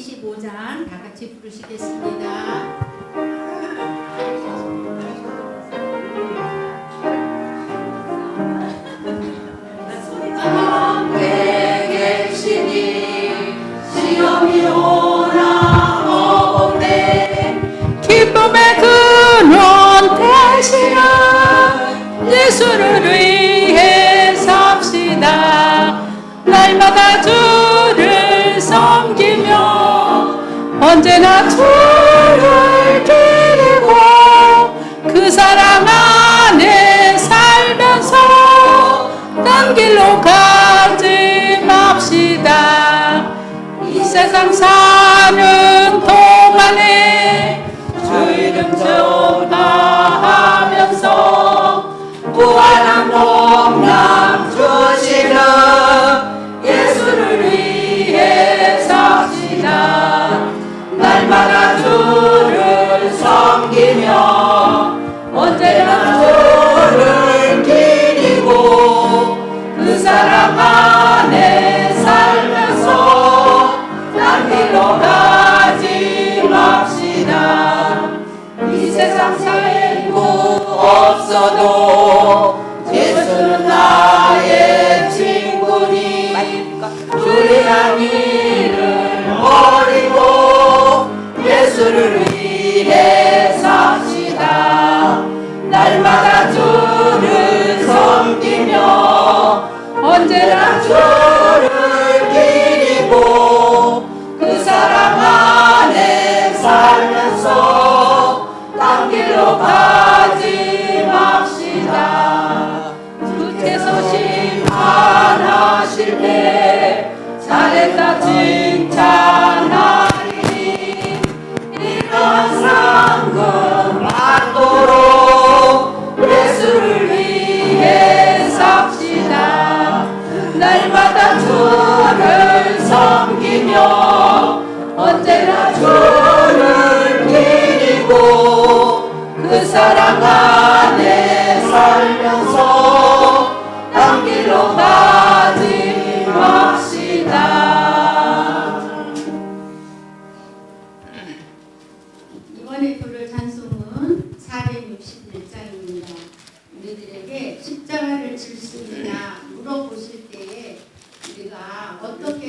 25장 다 같이 부르시겠습니다. se samsara. 기록하지 맙시다. 주께서 심판하실 때 사랑 안에 살면서 딴 길로 가지 맙시다. 이번에 부를 찬송은 461장입니다. 우리들에게 십자가를 질 수 있나 네. 물어보실 때에 우리가 어떻게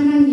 Ananda